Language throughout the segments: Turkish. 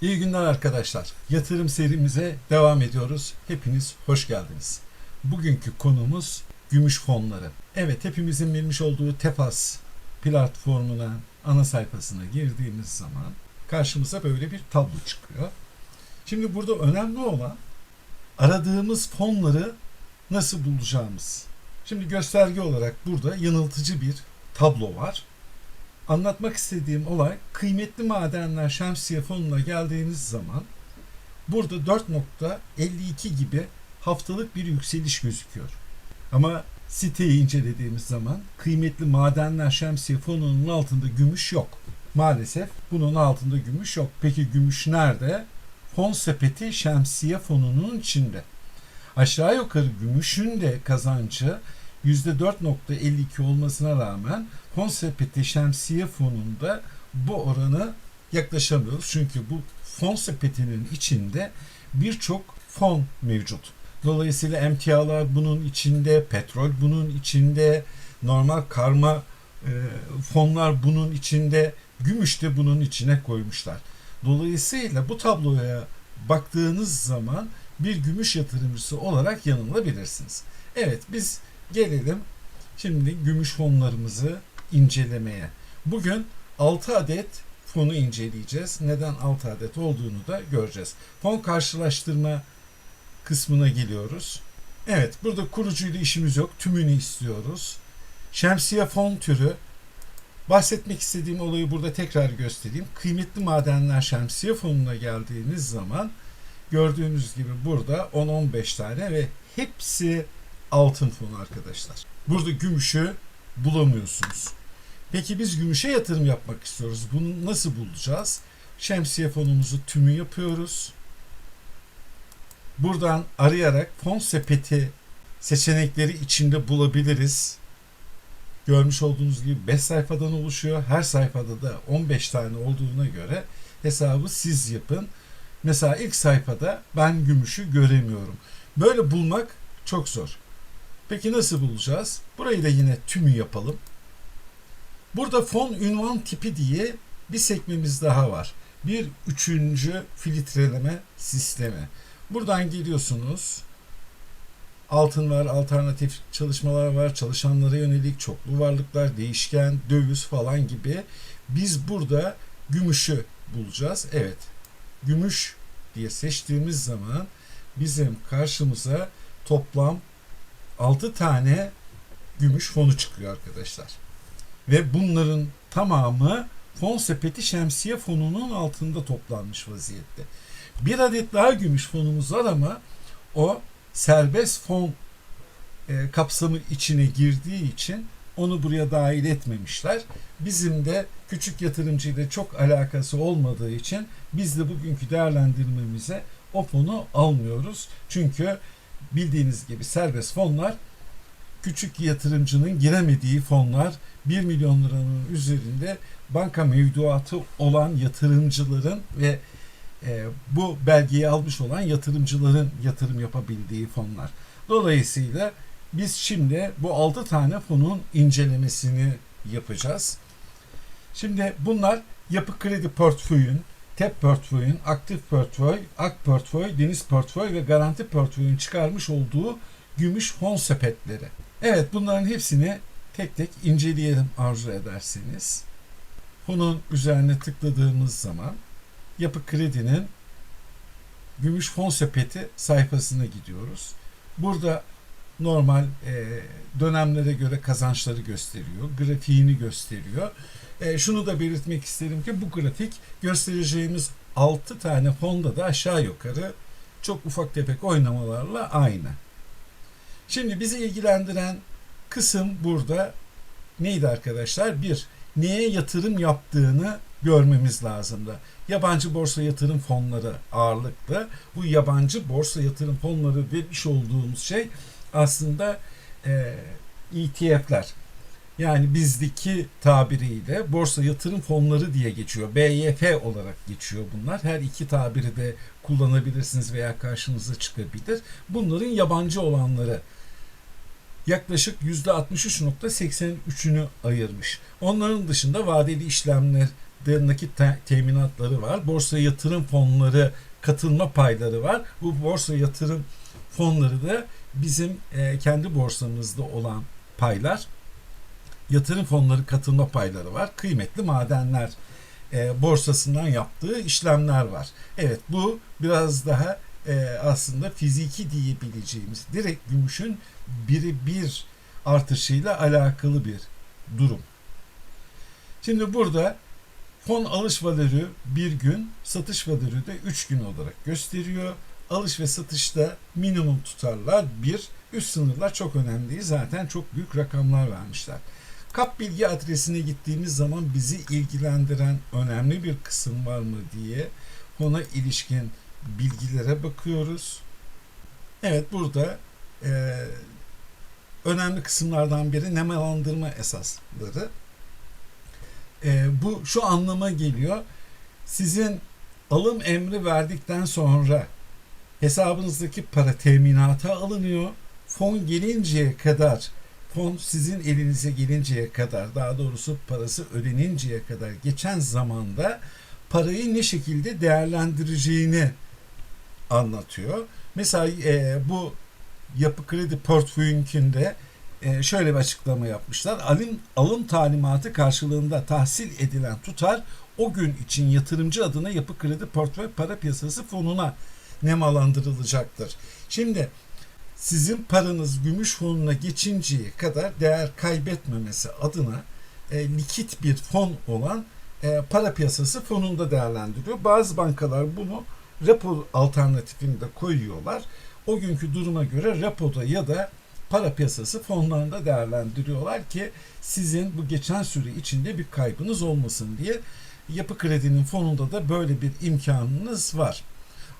İyi günler arkadaşlar. Yatırım serimize devam ediyoruz. Hepiniz hoş geldiniz. Bugünkü konumuz gümüş fonları. Evet hepimizin bilmiş olduğu Tefas platformuna ana sayfasına girdiğimiz zaman karşımıza böyle bir tablo çıkıyor. Şimdi burada önemli olan aradığımız fonları nasıl bulacağımız. Şimdi gösterge olarak burada yanıltıcı bir tablo var. Anlatmak istediğim olay kıymetli madenler şemsiye fonuna geldiğiniz zaman burada 4.52 gibi haftalık bir yükseliş gözüküyor. Ama siteyi incelediğimiz zaman kıymetli madenler şemsiye fonunun altında gümüş yok. Maalesef bunun altında gümüş yok. Peki gümüş nerede? Fon sepeti şemsiye fonunun içinde. Aşağı yukarı gümüşün de kazancı %4.52 olmasına rağmen fon sepeti şemsiye fonunda bu oranı yaklaşamıyoruz. Çünkü bu fon sepetinin içinde birçok fon mevcut. Dolayısıyla emtialar bunun içinde, petrol bunun içinde, normal karma e, fonlar bunun içinde, gümüş de bunun içine koymuşlar. Dolayısıyla bu tabloya baktığınız zaman bir gümüş yatırımcısı olarak yanılabilirsiniz. Evet biz gelelim şimdi gümüş fonlarımızı incelemeye. Bugün 6 adet fonu inceleyeceğiz. Neden 6 adet olduğunu da göreceğiz. Fon karşılaştırma kısmına geliyoruz. Evet burada kurucuyla işimiz yok. Tümünü istiyoruz. Şemsiye fon türü Bahsetmek istediğim olayı burada tekrar göstereyim. Kıymetli madenler şemsiye fonuna geldiğiniz zaman gördüğünüz gibi burada 10-15 tane ve hepsi altın fonu arkadaşlar. Burada gümüşü bulamıyorsunuz. Peki biz gümüşe yatırım yapmak istiyoruz. Bunu nasıl bulacağız? Şemsiye fonumuzu tümü yapıyoruz. Buradan arayarak fon sepeti seçenekleri içinde bulabiliriz. Görmüş olduğunuz gibi 5 sayfadan oluşuyor. Her sayfada da 15 tane olduğuna göre hesabı siz yapın. Mesela ilk sayfada ben gümüşü göremiyorum. Böyle bulmak çok zor. Peki nasıl bulacağız? Burayı da yine tümü yapalım. Burada fon ünvan tipi diye bir sekmemiz daha var. Bir üçüncü filtreleme sistemi. Buradan geliyorsunuz. Altın var, alternatif çalışmalar var, çalışanlara yönelik çoklu varlıklar, değişken, döviz falan gibi. Biz burada gümüşü bulacağız. Evet, gümüş diye seçtiğimiz zaman bizim karşımıza toplam 6 tane gümüş fonu çıkıyor arkadaşlar. Ve bunların tamamı fon sepeti şemsiye fonunun altında toplanmış vaziyette. Bir adet daha gümüş fonumuz var ama o serbest fon e, kapsamı içine girdiği için onu buraya dahil etmemişler. Bizim de küçük yatırımcıyla çok alakası olmadığı için biz de bugünkü değerlendirmemize o fonu almıyoruz. Çünkü bildiğiniz gibi serbest fonlar küçük yatırımcının giremediği fonlar 1 milyon liranın üzerinde banka mevduatı olan yatırımcıların ve e, bu belgeyi almış olan yatırımcıların yatırım yapabildiği fonlar. Dolayısıyla biz şimdi bu 6 tane fonun incelemesini yapacağız. Şimdi bunlar yapı kredi portföyün, TEP portföyün, aktif portföy, ak portföy, deniz portföy ve garanti portföyün çıkarmış olduğu gümüş fon sepetleri. Evet bunların hepsini tek tek inceleyelim arzu ederseniz. Fonun üzerine tıkladığımız zaman Yapı Kredi'nin Gümüş Fon Sepeti sayfasına gidiyoruz. Burada normal e, dönemlere göre kazançları gösteriyor, grafiğini gösteriyor. E, şunu da belirtmek isterim ki bu grafik göstereceğimiz 6 tane fonda da aşağı yukarı çok ufak tefek oynamalarla aynı. Şimdi bizi ilgilendiren kısım burada neydi arkadaşlar? Bir, neye yatırım yaptığını görmemiz lazımdı. Yabancı borsa yatırım fonları ağırlıklı. Bu yabancı borsa yatırım fonları vermiş olduğumuz şey aslında e, ETF'ler. Yani bizdeki tabiriyle borsa yatırım fonları diye geçiyor. BYF olarak geçiyor bunlar. Her iki tabiri de kullanabilirsiniz veya karşınıza çıkabilir. Bunların yabancı olanları yaklaşık %63.83'ünü ayırmış. Onların dışında vadeli işlemler nakit te- teminatları var. Borsa yatırım fonları katılma payları var. Bu borsa yatırım fonları da bizim e, kendi borsamızda olan paylar. Yatırım fonları katılma payları var. Kıymetli madenler e, borsasından yaptığı işlemler var. Evet bu biraz daha e, aslında fiziki diyebileceğimiz direkt gümüşün biri bir artışıyla alakalı bir durum. Şimdi burada fon alış valörü bir gün, satış valörü de 3 gün olarak gösteriyor. Alış ve satışta minimum tutarlar bir, üst sınırlar çok önemli değil. Zaten çok büyük rakamlar vermişler. Kap bilgi adresine gittiğimiz zaman bizi ilgilendiren önemli bir kısım var mı diye ona ilişkin bilgilere bakıyoruz. Evet burada e, önemli kısımlardan biri nemalandırma esasları. E, bu şu anlama geliyor. Sizin alım emri verdikten sonra hesabınızdaki para teminata alınıyor. Fon gelinceye kadar fon sizin elinize gelinceye kadar daha doğrusu parası ödeninceye kadar geçen zamanda parayı ne şekilde değerlendireceğini anlatıyor. Mesela e, bu yapı kredi portföyünkünde e, şöyle bir açıklama yapmışlar. Alım, alım talimatı karşılığında tahsil edilen tutar o gün için yatırımcı adına yapı kredi portföy para piyasası fonuna nemalandırılacaktır. Şimdi sizin paranız gümüş fonuna geçinceye kadar değer kaybetmemesi adına e, likit bir fon olan e, para piyasası fonunda değerlendiriyor. Bazı bankalar bunu repo alternatifinde koyuyorlar. O günkü duruma göre repoda ya da para piyasası fonlarında değerlendiriyorlar ki sizin bu geçen süre içinde bir kaybınız olmasın diye yapı kredinin fonunda da böyle bir imkanınız var.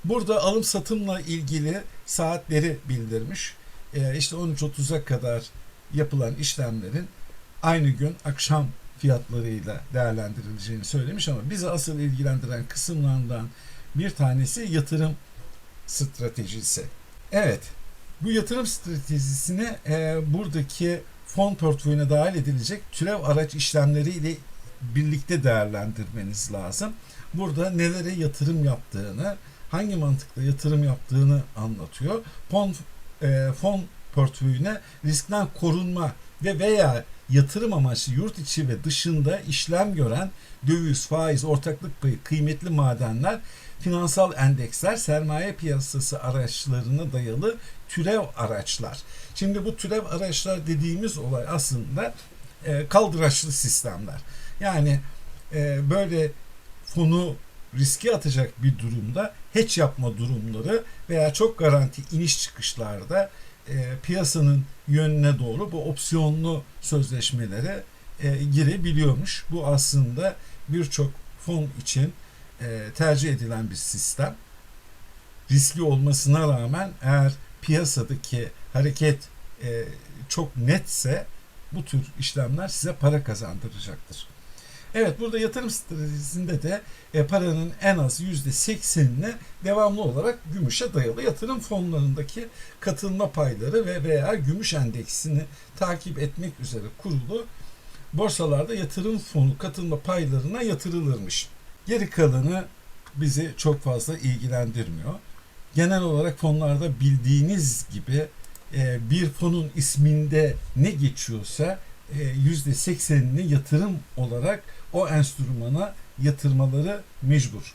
Burada alım satımla ilgili saatleri bildirmiş. Ee, işte 13.30'a kadar yapılan işlemlerin aynı gün akşam fiyatlarıyla değerlendirileceğini söylemiş ama bizi asıl ilgilendiren kısımlardan bir tanesi yatırım stratejisi. Evet, bu yatırım stratejisine e, buradaki fon portföyüne dahil edilecek türev araç işlemleri ile birlikte değerlendirmeniz lazım. Burada nelere yatırım yaptığını, hangi mantıkla yatırım yaptığını anlatıyor. Fon, e, fon portföyüne riskten korunma ve veya yatırım amaçlı yurt içi ve dışında işlem gören döviz, faiz, ortaklık payı, kıymetli madenler, finansal endeksler, sermaye piyasası araçlarına dayalı türev araçlar. Şimdi bu türev araçlar dediğimiz olay aslında e, kaldıraçlı sistemler. Yani e, böyle fonu riske atacak bir durumda hedge yapma durumları veya çok garanti iniş çıkışlarda e, piyasanın yönüne doğru bu opsiyonlu sözleşmelere e, girebiliyormuş. Bu aslında birçok fon için e, tercih edilen bir sistem. Riskli olmasına rağmen eğer piyasadaki hareket e, çok netse bu tür işlemler size para kazandıracaktır. Evet burada yatırım stratejisinde de e, paranın en az %80'ini devamlı olarak gümüşe dayalı yatırım fonlarındaki katılma payları ve veya gümüş endeksini takip etmek üzere kurulu borsalarda yatırım fonu katılma paylarına yatırılırmış. Geri kalanı bizi çok fazla ilgilendirmiyor. Genel olarak fonlarda bildiğiniz gibi e, bir fonun isminde ne geçiyorsa %80'ini yatırım olarak o enstrümana yatırmaları mecbur.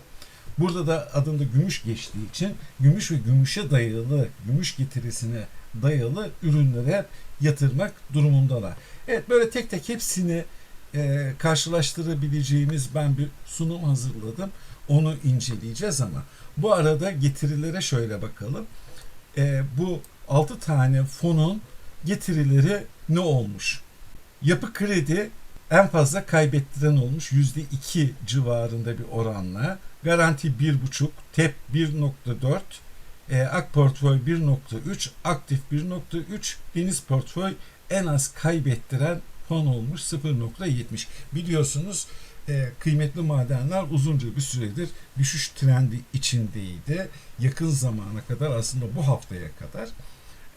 Burada da adında gümüş geçtiği için gümüş ve gümüşe dayalı, gümüş getirisine dayalı ürünlere yatırmak durumundalar. Evet böyle tek tek hepsini e, karşılaştırabileceğimiz ben bir sunum hazırladım. Onu inceleyeceğiz ama bu arada getirilere şöyle bakalım. E, bu 6 tane fonun getirileri ne olmuş? Yapı kredi en fazla kaybettiren olmuş %2 civarında bir oranla. Garanti 1.5, TEP 1.4, e, Ak Portföy 1.3, Aktif 1.3, Deniz Portföy en az kaybettiren fon olmuş 0.70. Biliyorsunuz e, kıymetli madenler uzunca bir süredir düşüş trendi içindeydi. Yakın zamana kadar aslında bu haftaya kadar.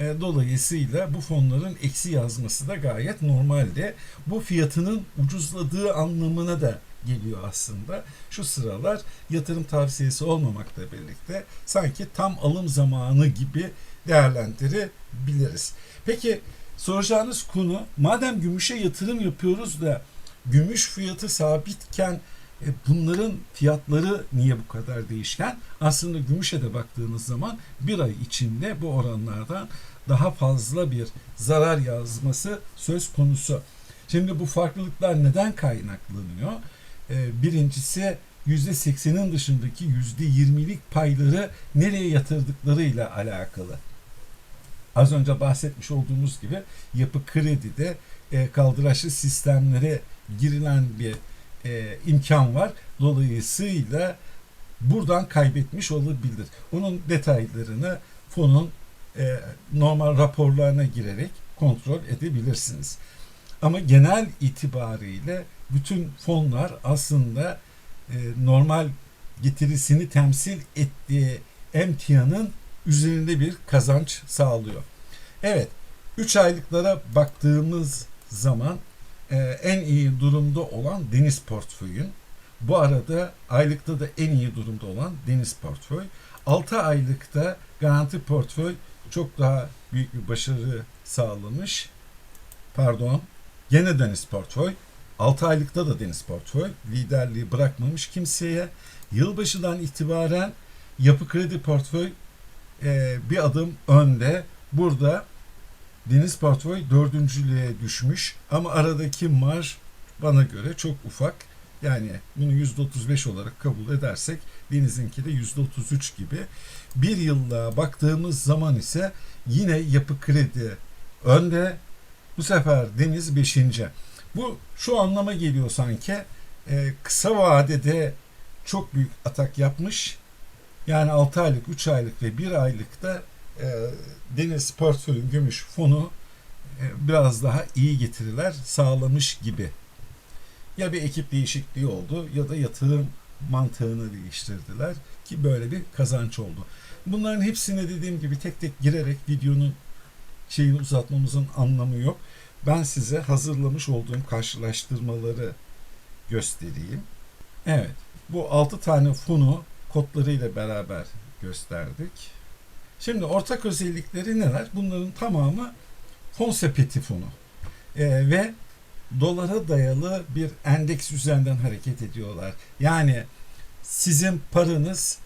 E, dolayısıyla bu fonların eksi yazması da gayet normaldi. Bu fiyatının ucuzladığı anlamına da geliyor aslında. Şu sıralar yatırım tavsiyesi olmamakla birlikte sanki tam alım zamanı gibi değerlendirebiliriz. Peki soracağınız konu madem gümüşe yatırım yapıyoruz da gümüş fiyatı sabitken e, bunların fiyatları niye bu kadar değişken? Aslında gümüşe de baktığınız zaman bir ay içinde bu oranlardan daha fazla bir zarar yazması söz konusu. Şimdi bu farklılıklar neden kaynaklanıyor? E, Birincisi %80'in dışındaki %20'lik payları nereye yatırdıklarıyla alakalı. Az önce bahsetmiş olduğumuz gibi yapı kredide e, kaldıraçlı sistemlere girilen bir e, imkan var. Dolayısıyla buradan kaybetmiş olabilir. Onun detaylarını fonun e, normal raporlarına girerek kontrol edebilirsiniz. Ama genel itibariyle bütün fonlar aslında e, normal getirisini temsil ettiği emtianın üzerinde bir kazanç sağlıyor. Evet, 3 aylıklara baktığımız zaman e, en iyi durumda olan deniz portföyün. Bu arada aylıkta da en iyi durumda olan deniz portföy. 6 aylıkta garanti portföy çok daha büyük bir başarı sağlamış. Pardon, gene deniz portföy. 6 aylıkta da deniz portföy liderliği bırakmamış kimseye. Yılbaşından itibaren yapı kredi portföy e, bir adım önde. Burada deniz portföy dördüncülüğe düşmüş ama aradaki marj bana göre çok ufak. Yani bunu %35 olarak kabul edersek denizinki de %33 gibi. Bir yılda baktığımız zaman ise yine yapı kredi önde. Bu sefer deniz 5. Bu şu anlama geliyor sanki e, kısa vadede çok büyük atak yapmış. Yani 6 aylık, 3 aylık ve 1 aylıkta e, deniz portföyün gümüş fonu e, biraz daha iyi getiriler sağlamış gibi. Ya bir ekip değişikliği oldu ya da yatırım mantığını değiştirdiler ki böyle bir kazanç oldu. Bunların hepsine dediğim gibi tek tek girerek videonun şeyini uzatmamızın anlamı yok. Ben size hazırlamış olduğum karşılaştırmaları göstereyim. Evet, bu 6 tane fonu kodlarıyla beraber gösterdik. Şimdi ortak özellikleri neler? Bunların tamamı fon sepeti fonu. Ee, ve dolara dayalı bir endeks üzerinden hareket ediyorlar. Yani sizin paranız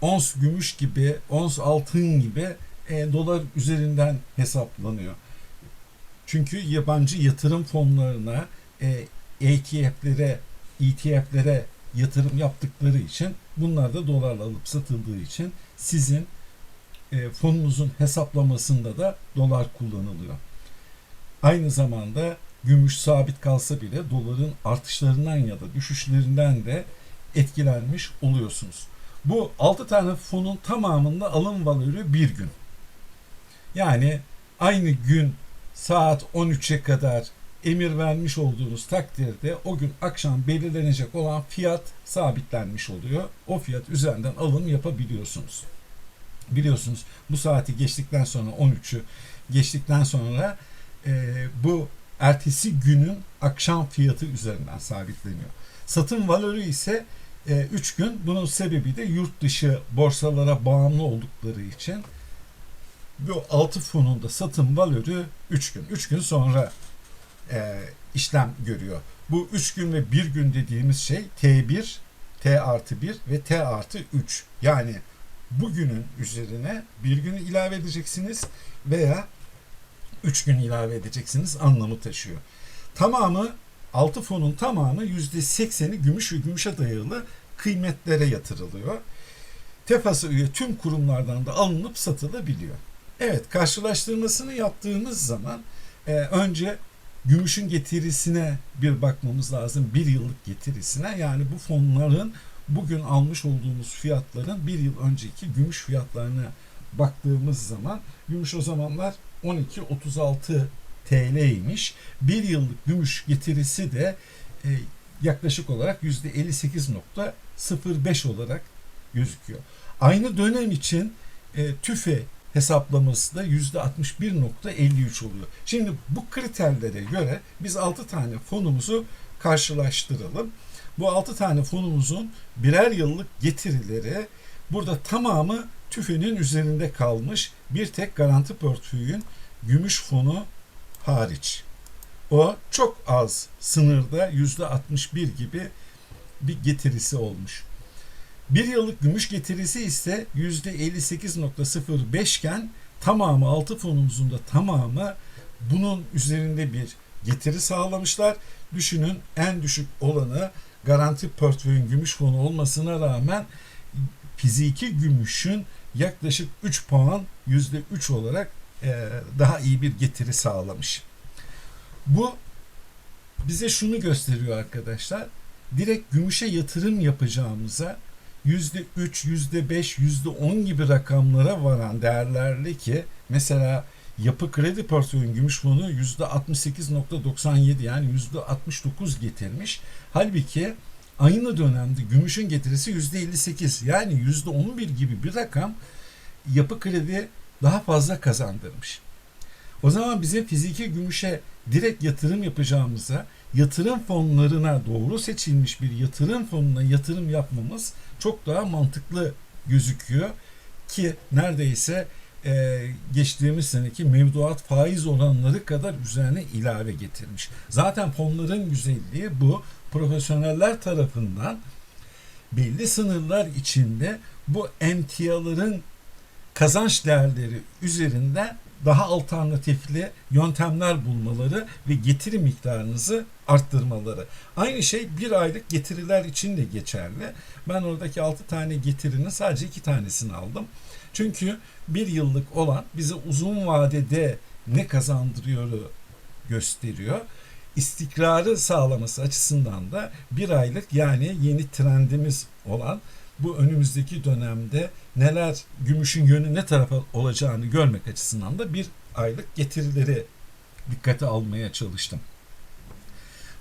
ons gümüş gibi, ons altın gibi e, dolar üzerinden hesaplanıyor. Çünkü yabancı yatırım fonlarına, e, ETF'lere, ETF'lere yatırım yaptıkları için bunlar da dolarla alıp satıldığı için sizin e, fonunuzun hesaplamasında da dolar kullanılıyor. Aynı zamanda gümüş sabit kalsa bile doların artışlarından ya da düşüşlerinden de etkilenmiş oluyorsunuz. Bu 6 tane fonun tamamında alım valörü bir gün. Yani aynı gün saat 13'e kadar emir vermiş olduğunuz takdirde o gün akşam belirlenecek olan fiyat sabitlenmiş oluyor. O fiyat üzerinden alım yapabiliyorsunuz. Biliyorsunuz bu saati geçtikten sonra 13'ü geçtikten sonra e, bu ertesi günün akşam fiyatı üzerinden sabitleniyor. Satın valörü ise 3 gün. Bunun sebebi de yurt dışı borsalara bağımlı oldukları için bu 6 fonun da satın valörü 3 gün. 3 gün sonra e, işlem görüyor. Bu 3 gün ve 1 gün dediğimiz şey T1, T artı 1 ve T artı 3. Yani bugünün üzerine bir günü ilave edeceksiniz veya 3 gün ilave edeceksiniz anlamı taşıyor. Tamamı 6 fonun tamamı %80'i gümüş ve gümüşe dayalı kıymetlere yatırılıyor. Tefası üye tüm kurumlardan da alınıp satılabiliyor. Evet karşılaştırmasını yaptığımız zaman e, önce gümüşün getirisine bir bakmamız lazım. Bir yıllık getirisine yani bu fonların bugün almış olduğumuz fiyatların bir yıl önceki gümüş fiyatlarına baktığımız zaman gümüş o zamanlar 12.36 TL'ymiş. Bir yıllık gümüş getirisi de e, yaklaşık olarak %58.05 olarak gözüküyor. Aynı dönem için e, TÜFE hesaplaması da %61.53 oluyor. Şimdi bu kriterlere göre biz 6 tane fonumuzu karşılaştıralım. Bu 6 tane fonumuzun birer yıllık getirileri burada tamamı tüfenin üzerinde kalmış. Bir tek garanti portföyün gümüş fonu hariç. O çok az sınırda %61 gibi bir getirisi olmuş. Bir yıllık gümüş getirisi ise %58.05 iken tamamı altı fonumuzun da tamamı bunun üzerinde bir getiri sağlamışlar. Düşünün en düşük olanı garanti portföyün gümüş fonu olmasına rağmen fiziki gümüşün yaklaşık 3 puan %3 olarak e, daha iyi bir getiri sağlamış. Bu bize şunu gösteriyor arkadaşlar. Direkt gümüşe yatırım yapacağımıza %3, %5, %10 gibi rakamlara varan değerlerle ki mesela yapı kredi portföyün gümüş fonu %68.97 yani %69 getirmiş. Halbuki aynı dönemde gümüşün getirisi %58 yani %11 gibi bir rakam yapı kredi daha fazla kazandırmış. O zaman bizim fiziki gümüşe direkt yatırım yapacağımıza yatırım fonlarına doğru seçilmiş bir yatırım fonuna yatırım yapmamız çok daha mantıklı gözüküyor ki neredeyse e, geçtiğimiz seneki mevduat faiz oranları kadar üzerine ilave getirmiş. Zaten fonların güzelliği bu. Profesyoneller tarafından belli sınırlar içinde bu emtiaların kazanç değerleri üzerinden daha alternatifli yöntemler bulmaları ve getiri miktarınızı arttırmaları. Aynı şey bir aylık getiriler için de geçerli. Ben oradaki 6 tane getirinin sadece 2 tanesini aldım. Çünkü bir yıllık olan bize uzun vadede ne kazandırıyor gösteriyor. İstikrarı sağlaması açısından da bir aylık yani yeni trendimiz olan bu önümüzdeki dönemde neler gümüşün yönü ne tarafa olacağını görmek açısından da bir aylık getirileri dikkate almaya çalıştım.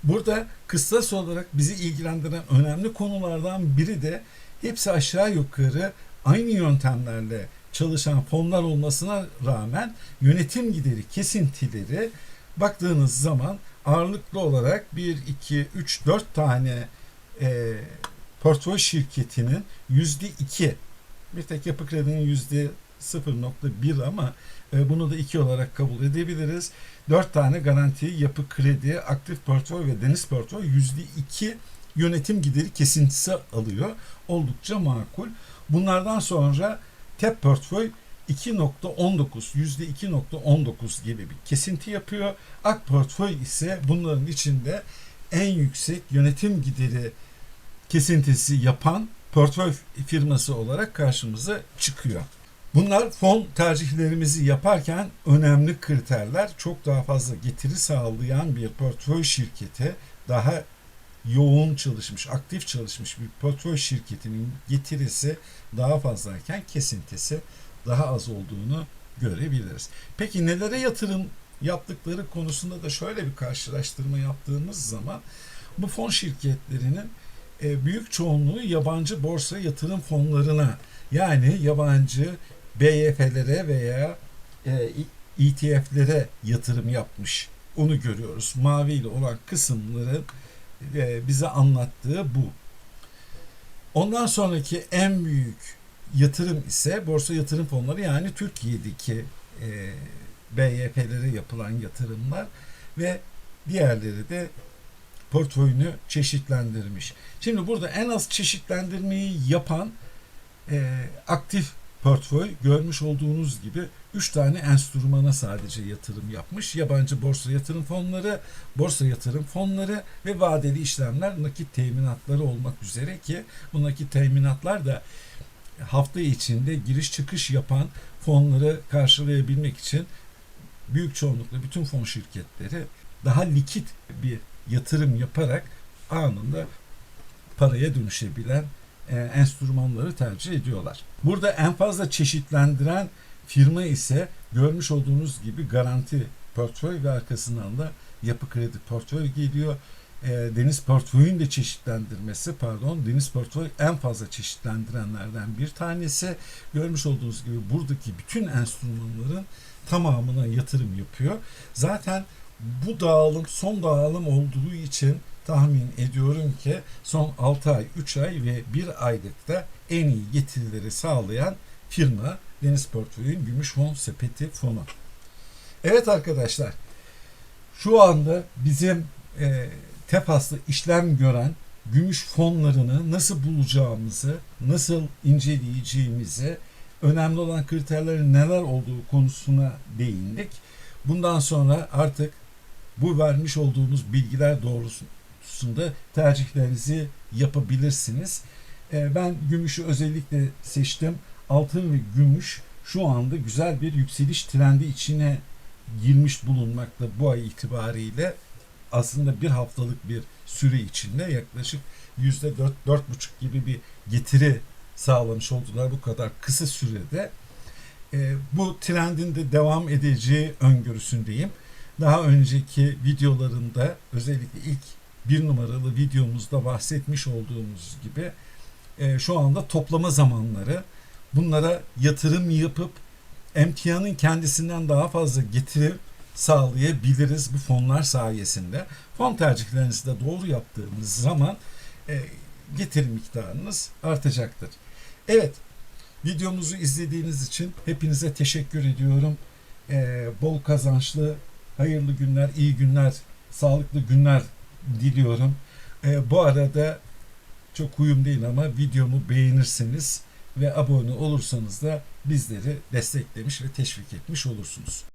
Burada kıstas olarak bizi ilgilendiren önemli konulardan biri de hepsi aşağı yukarı aynı yöntemlerle çalışan fonlar olmasına rağmen yönetim gideri kesintileri baktığınız zaman ağırlıklı olarak 1, 2, 3, 4 tane e, portföy şirketinin yüzde iki bir tek yapı kredinin yüzde 0.1 ama e, bunu da iki olarak kabul edebiliriz. Dört tane garanti, yapı kredi, aktif portföy ve deniz portföy yüzde iki yönetim gideri kesintisi alıyor. Oldukça makul. Bunlardan sonra TEP portföy 2.19 yüzde 2.19 gibi bir kesinti yapıyor. Ak portföy ise bunların içinde en yüksek yönetim gideri kesintisi yapan portföy firması olarak karşımıza çıkıyor. Bunlar fon tercihlerimizi yaparken önemli kriterler. Çok daha fazla getiri sağlayan bir portföy şirketi daha yoğun çalışmış, aktif çalışmış bir portföy şirketinin getirisi daha fazlayken kesintisi daha az olduğunu görebiliriz. Peki nelere yatırım yaptıkları konusunda da şöyle bir karşılaştırma yaptığımız zaman bu fon şirketlerinin e, büyük çoğunluğu yabancı borsa yatırım fonlarına yani yabancı BYF'lere veya e, ETF'lere yatırım yapmış. Onu görüyoruz. Mavi ile olan kısımların e, bize anlattığı bu. Ondan sonraki en büyük yatırım ise borsa yatırım fonları yani Türkiye'deki e, BYF'lere yapılan yatırımlar ve diğerleri de portföyünü çeşitlendirmiş. Şimdi burada en az çeşitlendirmeyi yapan e, aktif portföy görmüş olduğunuz gibi 3 tane enstrümana sadece yatırım yapmış. Yabancı borsa yatırım fonları, borsa yatırım fonları ve vadeli işlemler nakit teminatları olmak üzere ki bu nakit teminatlar da hafta içinde giriş çıkış yapan fonları karşılayabilmek için büyük çoğunlukla bütün fon şirketleri daha likit bir yatırım yaparak anında paraya dönüşebilen e, enstrümanları tercih ediyorlar. Burada en fazla çeşitlendiren firma ise görmüş olduğunuz gibi garanti portföy ve arkasından da yapı kredi portföy geliyor. E, deniz portföyün de çeşitlendirmesi pardon deniz portföy en fazla çeşitlendirenlerden bir tanesi. Görmüş olduğunuz gibi buradaki bütün enstrümanların tamamına yatırım yapıyor. Zaten bu dağılım son dağılım olduğu için tahmin ediyorum ki son 6 ay, 3 ay ve 1 aylıkta en iyi getirileri sağlayan firma Deniz Portföy'ün Gümüş Fon Sepeti fonu. Evet arkadaşlar şu anda bizim e, TEPAS'ta işlem gören gümüş fonlarını nasıl bulacağımızı, nasıl inceleyeceğimizi, önemli olan kriterlerin neler olduğu konusuna değindik. Bundan sonra artık bu vermiş olduğumuz bilgiler doğrultusunda tercihlerinizi yapabilirsiniz. E, ben gümüşü özellikle seçtim. Altın ve gümüş şu anda güzel bir yükseliş trendi içine girmiş bulunmakta bu ay itibariyle aslında bir haftalık bir süre içinde yaklaşık yüzde dört, dört buçuk gibi bir getiri sağlamış oldular bu kadar kısa sürede. E, bu trendin de devam edeceği öngörüsündeyim. Daha önceki videolarında özellikle ilk bir numaralı videomuzda bahsetmiş olduğumuz gibi e, şu anda toplama zamanları. Bunlara yatırım yapıp emtianın kendisinden daha fazla getiri sağlayabiliriz bu fonlar sayesinde. Fon tercihlerinizi de doğru yaptığınız zaman e, getiri miktarınız artacaktır. Evet, videomuzu izlediğiniz için hepinize teşekkür ediyorum. E, bol kazançlı, hayırlı günler, iyi günler, sağlıklı günler diliyorum. E, bu arada çok uyum değil ama videomu beğenirseniz ve abone olursanız da bizleri desteklemiş ve teşvik etmiş olursunuz.